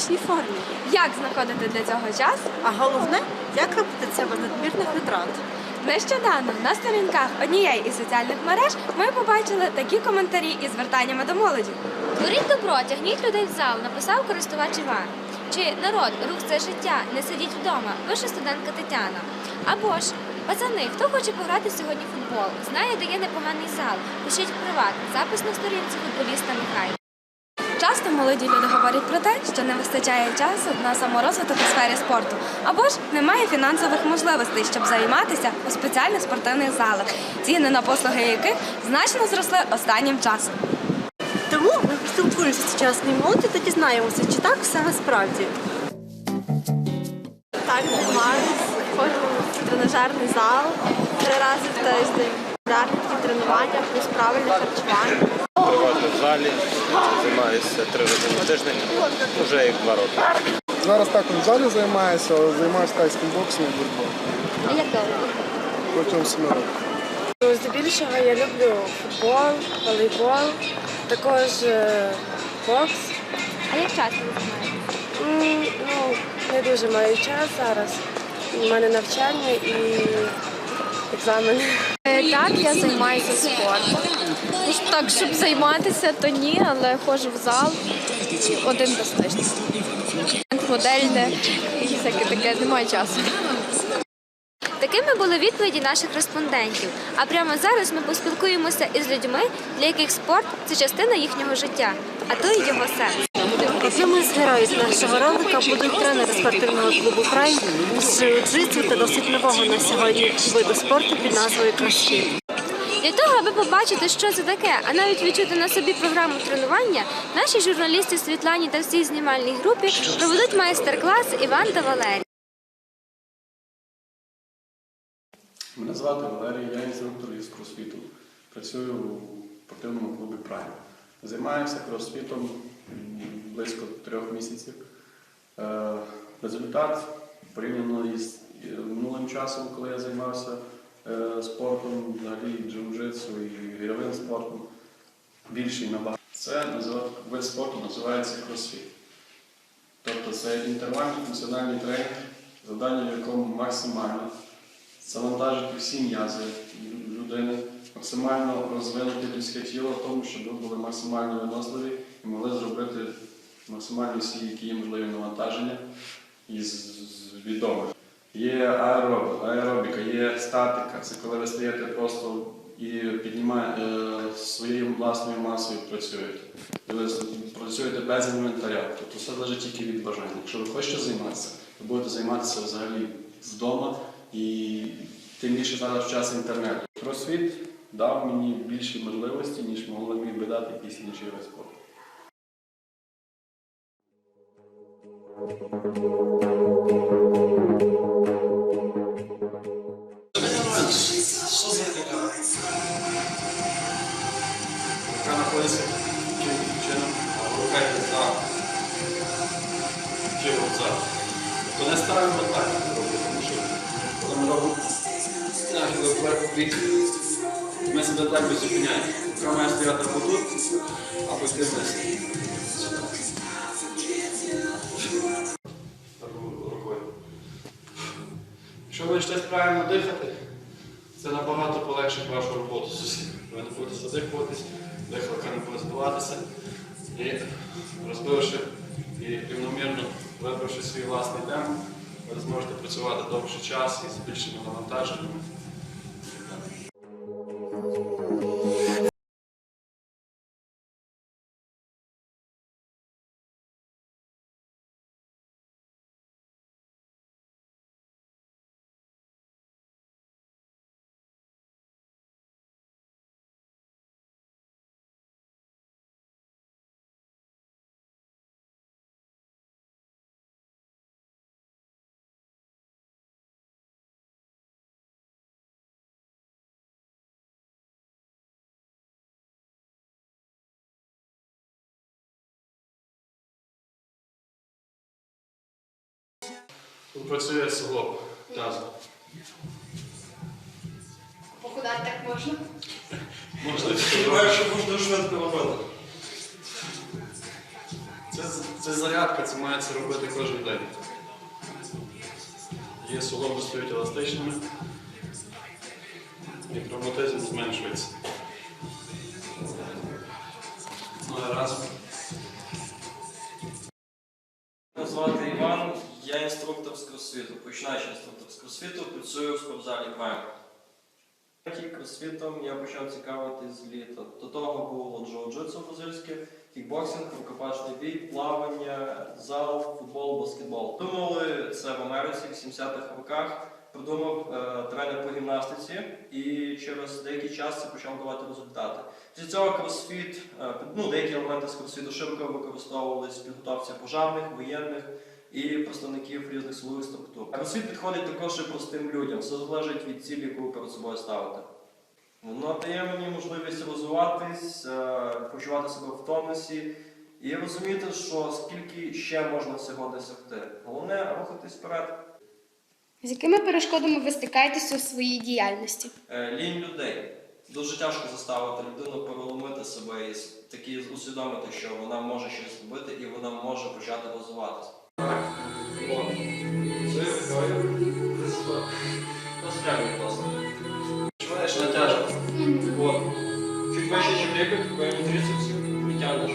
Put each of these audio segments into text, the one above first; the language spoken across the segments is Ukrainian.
фізичній формі. Як знаходити для цього час? А головне, як робити це без надмірних витрат. Нещодавно на сторінках однієї із соціальних мереж ми побачили такі коментарі із звертаннями до молоді. Творіть добро, тягніть людей в зал, написав користувач Іван. Чи народ, рух це життя, не сидіть вдома, пише студентка Тетяна. Або ж, пацани, хто хоче пограти сьогодні в футбол, знає, де є непоганий зал, пишіть в приват, запис на сторінці футболіста Михайла. Часто молоді люди говорять про те, що не вистачає часу на саморозвиток у сфері спорту, або ж немає фінансових можливостей, щоб займатися у спеціальних спортивних залах, ціни на послуги яких значно зросли останнім часом. Тому ми поспілкуємося з сучасною молоді та дізнаємося, чи так все насправді. Так, займаюся, ходжу в тренажерний зал три рази в тиждень. Такі тренування, плюс правильне харчування. Залі, займаюся три рази на тиждень, вже як два роки. Зараз також в залі займаюся, але займаюся тайським боксом і боротьбою А як довго? протягом семи років. Ну, Здебільшого я люблю футбол, волейбол, також е, бокс. А як часто ви займаєтесь? М, Ну, не дуже маю час зараз. У мене навчання і екзамени. Е, Так, я займаюся спортом. Так, щоб займатися, то ні, але ходжу в зал і один раз. Модельне і всяке таке, немає часу. Такими були відповіді наших респондентів. А прямо зараз ми поспілкуємося із людьми, для яких спорт це частина їхнього життя, а то й його серце. Одними з героїв нашого ролика будуть тренери спортивного клубу Прайм з джиу-джитсу та досить нового на сьогодні виду спорту під назвою кросфіт. Для того, аби побачити, що це таке, а навіть відчути на собі програму тренування, наші журналісти Світлані та всій знімальній групі проведуть майстер-клас Іван та Валерій. Мене звати Валерій, я інструктор із кросфіту. Працюю у спортивному клубі Прайм. Займаюся кросфітом близько трьох місяців. Е, Результат порівняно із е, минулим часом, коли я займався спортом, взагалі джиу-джитсу і гірьовим спортом, більший набагато. Це вид спорту називається кросфіт. Тобто це інтервальний функціональний тренінг, завдання в якому максимально завантажити всі м'язи людини, максимально розвинути людське тіло в тому, щоб ви були максимально виносливі і могли зробити максимально всі, які є можливі навантаження із відомих. Є аероб, аеробіка, є статика. Це коли ви стаєте просто і піднімаєте своєю власною масою працюєте. І ви працюєте без інвентаря. Тобто все залежить тільки від бажання. Якщо ви хочете займатися, ви будете займатися взагалі вдома і тим більше зараз в час інтернету. Кросфіт дав мені більші можливості, ніж могли міг би дати якийсь інший вид спорту. Знаходиться яким чином рухається за живо за. То не ставимо так робити, тому що коли ми робимо нахили вверх вбік, ми себе так би зупиняємо. Рука має стояти отут, а потім вниз. Так, рукою. Якщо ви почнете правильно дихати, це набагато полегшить вашу роботу з усім. Ви не будете задихуватись, дихалка не буде збиватися. І розбивши і рівномірно вибравши свій власний темп, ви зможете працювати довший час і з більшими навантаженнями. Працює суглоб тазу. Похудати так можна? Можна сподіваюся, що можна швидко робити. Це Це, це зарядка, це мається робити кожен день. Є суглоби стають еластичними і травматизм зменшується. Ну, а разом. Мене звати Іван, я інструктор з кросфіту, починаючий інструктор з кросфіту, працюю в спортзалі Prime. Таким кросфітом я почав цікавитись з літа. До того було джиу-джитсу бразильське, кікбоксинг, рукопашний бій, плавання, зал, футбол, баскетбол. Думали це в Америці в 70-х роках. Придумав е, тренер по гімнастиці і через деякий час це почав давати результати. Після цього кросфіт, е, ну, деякі елементи з кросфіту широко використовувались в підготовці пожарних, воєнних і представників різних силових структур. Кросфіт підходить також і простим людям, все залежить від цілі, яку ви перед собою ставите. Воно дає мені можливість розвиватись, е, почувати себе в тонусі і розуміти, що скільки ще можна всього досягти. Головне рухатись вперед. З якими перешкодами ви стикаєтеся у своїй діяльності? Е, Лінь людей. Дуже тяжко заставити людину переломити себе і таки усвідомити, що вона може щось робити і вона може почати розвиватися. О, це рукою. Розглянь просто. Відчуваєш натяжку. От. Чуть вище, чим лікоть, твої трицепси і тягнеш.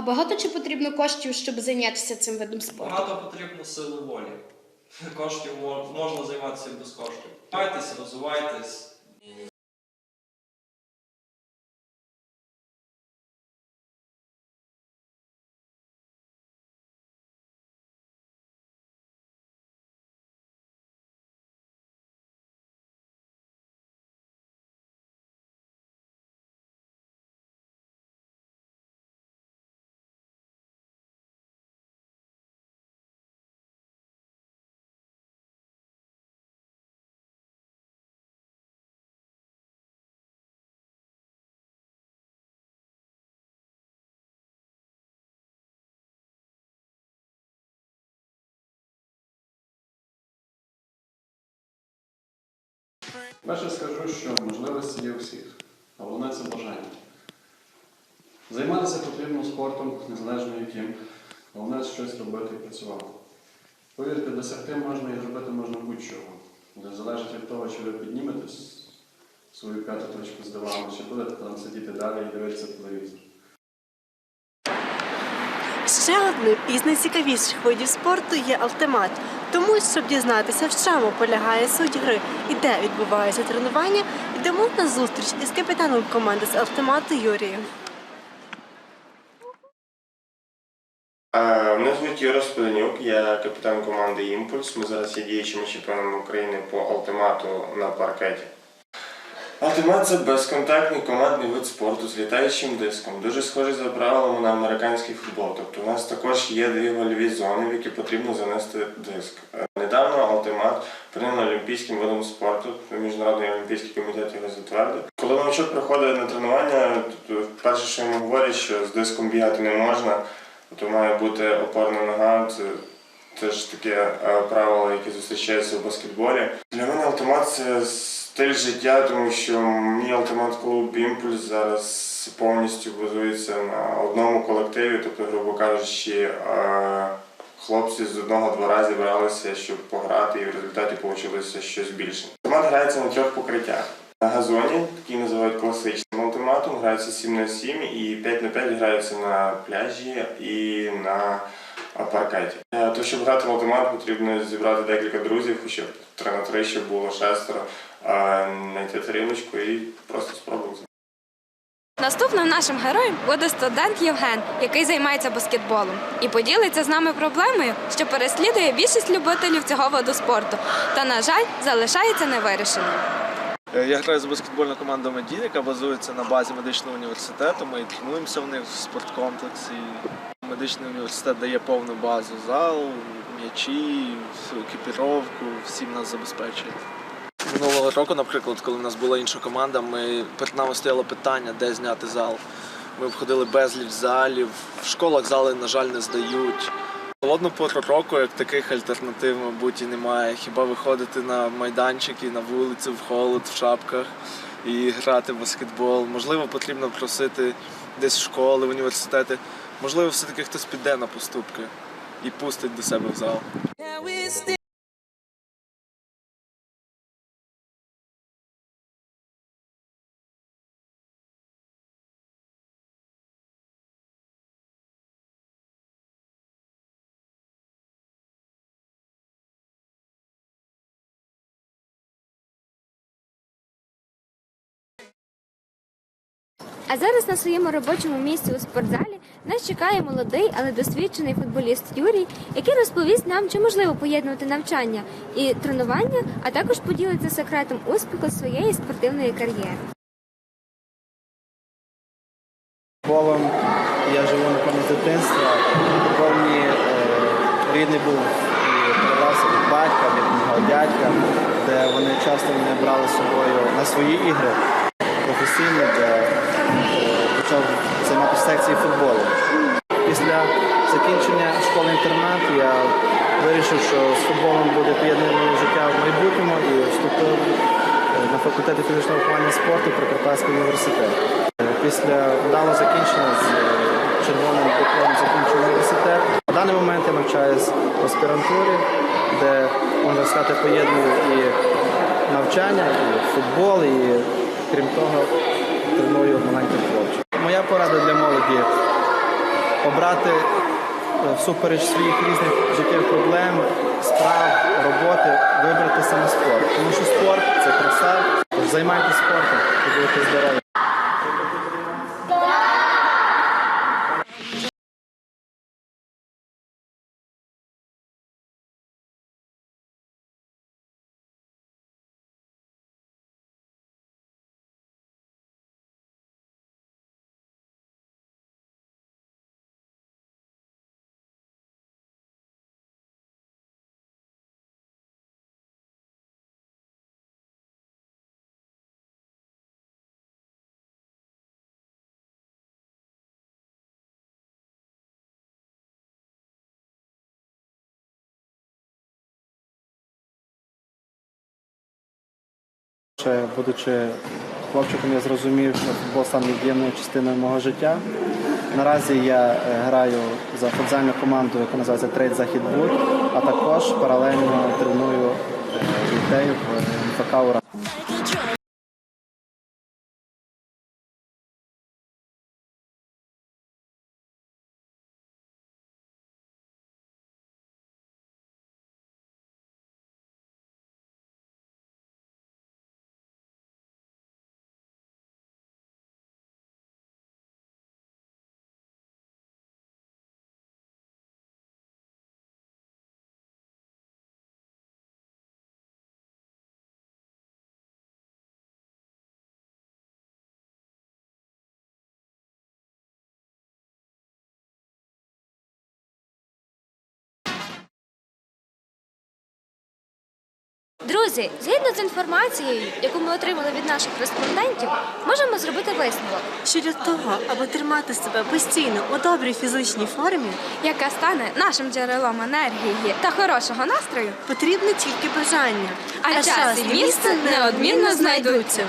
А багато чи потрібно коштів, щоб зайнятися цим видом спорту? Багато потрібно сили волі. Коштів можна займатися без коштів. Майтеся, розвивайтесь. Перше скажу, що можливості є у всіх, а головне це бажання. Займатися потрібно спортом, незалежно яким. Головне щось робити і працювати. Повірте, досягти можна і зробити можна будь-чого. Але залежить від того, чи ви піднімете свою п'яту точку з дивану, чи будете там сидіти далі і дивитися телевізор. Ще одним із найцікавіших видів спорту є алтимат. Тому, щоб дізнатися, в чому полягає суть гри і де відбувається тренування, йдемо на зустріч із капітаном команди з алтимату Юрієм. Мене звуть Юра Спеленюк, я капітан команди Імпульс. Ми зараз є діючими чемпіонами України по алтимату на паркеті. Алтимат це безконтактний командний вид спорту з літаючим диском, дуже схожий за правилами на американський футбол. Тобто у нас також є дві гольові зони, в які потрібно занести диск. Е, Недавно Алтимат прийняв олімпійським видом спорту, Міжнародний олімпійський комітет його затвердив. Коли новачок приходить на тренування, то перше, що йому говорять, що з диском бігати не можна, то має бути опорна нога. Це теж таке е, правило, яке зустрічається у баскетболі. Для мене автомат це стиль життя, тому що мій автомат клуб Імпульс зараз повністю базується на одному колективі, тобто, грубо кажучи, е, хлопці з одного-два зібралися, щоб пограти, і в результаті вийшло щось більше. Автомат грається на трьох покриттях. На газоні, який називають класичним автоматом, грається 7 на 7 і 5 на 5 грається на пляжі і на паркеті. Е, То, щоб грати в автомат, потрібно зібрати декілька друзів, хоча б 3 на 3, щоб було шестеро, знайти тарілочку і просто спробувати. Наступним нашим героєм буде студент Євген, який займається баскетболом, і поділиться з нами проблемою, що переслідує більшість любителів цього виду спорту, та, на жаль, залишається невирішеною. Е, Я граю за баскетбольну команду «Медій», яка базується на базі медичного університету. Ми тренуємося в них в спорткомплексі. Медичний університет дає повну базу зал, м'ячі, екіпіровку, всім нас забезпечує. Минулого року, наприклад, коли в нас була інша команда, ми перед нами стояло питання, де зняти зал. Ми обходили безліч залів. В школах зали, на жаль, не здають. Холодну пору року, як таких альтернатив, мабуть, і немає. Хіба виходити на майданчики, на вулицю, в холод, в шапках і грати в баскетбол. Можливо, потрібно просити десь школи, університети. Можливо, все-таки хтось піде на поступки і пустить до себе в зал. А зараз на своєму робочому місці у спортзалі нас чекає молодий, але досвідчений футболіст Юрій, який розповість нам, чи можливо поєднувати навчання і тренування, а також поділиться секретом успіху своєї спортивної кар'єри. Футболом я живу напевно з дитинства. Мені е, рідний був і передався від батька, від мого дядька, де вони часто мене брали з собою на свої ігри професійні, де почав займатися секцією футболу. Після закінчення школи-інтернат я вирішив, що з футболом буде поєднане життя в майбутньому і вступив е, на факультет фізичного виховання спорту Прикарпатський університет. Е, Після вдало закінчення з е, червоним дипломом закінчив університет. На даний момент я навчаюсь в аспірантурі, де можна сказати поєдную і навчання, і футбол, і крім того, треную маленьких хлопчик. Моя порада для молоді обрати е, всупереч своїх різних життєвих проблем, справ, роботи, вибрати саме спорт. Тому що спорт це краса. Займайтеся спортом будете здорові. Ще будучи хлопчиком, я зрозумів, що футбол стане невід'ємною частиною мого життя. Наразі я е, граю за футзальну команду, яка називається Трейд Захід Буд, а також паралельно треную е, дітей в е, МФК «Урал». Друзі, згідно з інформацією, яку ми отримали від наших респондентів, можемо зробити висновок. Що для того, аби тримати себе постійно у добрій фізичній формі, яка стане нашим джерелом енергії та хорошого настрою, потрібне тільки бажання, а час і місце неодмінно знайдуться.